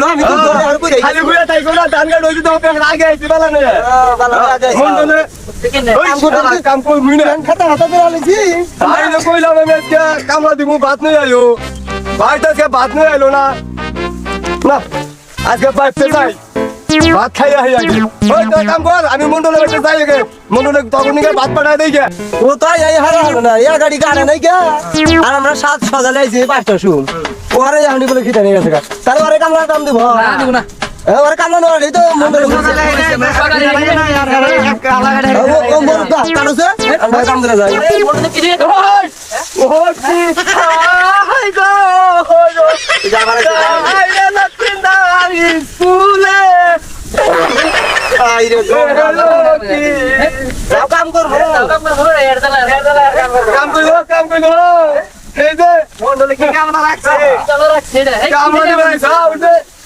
লো আমি তো ধরে আর কই খালি বুয়া তাই কোনা ধান কাট হইছে তো ওকে আগে আইছি বালা নে মন্ডলে ওই শালা কাম কই মুই না খাতা হাতা করে আলিছি ভাই তো কইলাম আমি আজকে কামলা দিমু ভাত নই ভাত খাই আই আগে ওই তো কাম কর আমি মন্ডলে বেটে যাই আগে মন্ডলে তখন নিকে ভাত পাঠাই দেই গে ও তো এই হারা হলো না এর গাড়ি গাড়া নাই কে আর আমরা সাত সজালে আইছি পাঁচটা শুন ওরে জানি বলে খিটা নিয়ে গেছে তাহলে ওরে কামলা দাম দিব না দিব না ওরে এই তো মন্ডলে ও মোর আমরা কাম যাই ও কি হাই গো আই রে লক্ষ্মীদার স্কুলে আই রে যাও কাম করব কাম কইলো কাম কইলো এই যে মন্ডলে কি কাম না রাখছে? কাম না দিবে যাও উঠে।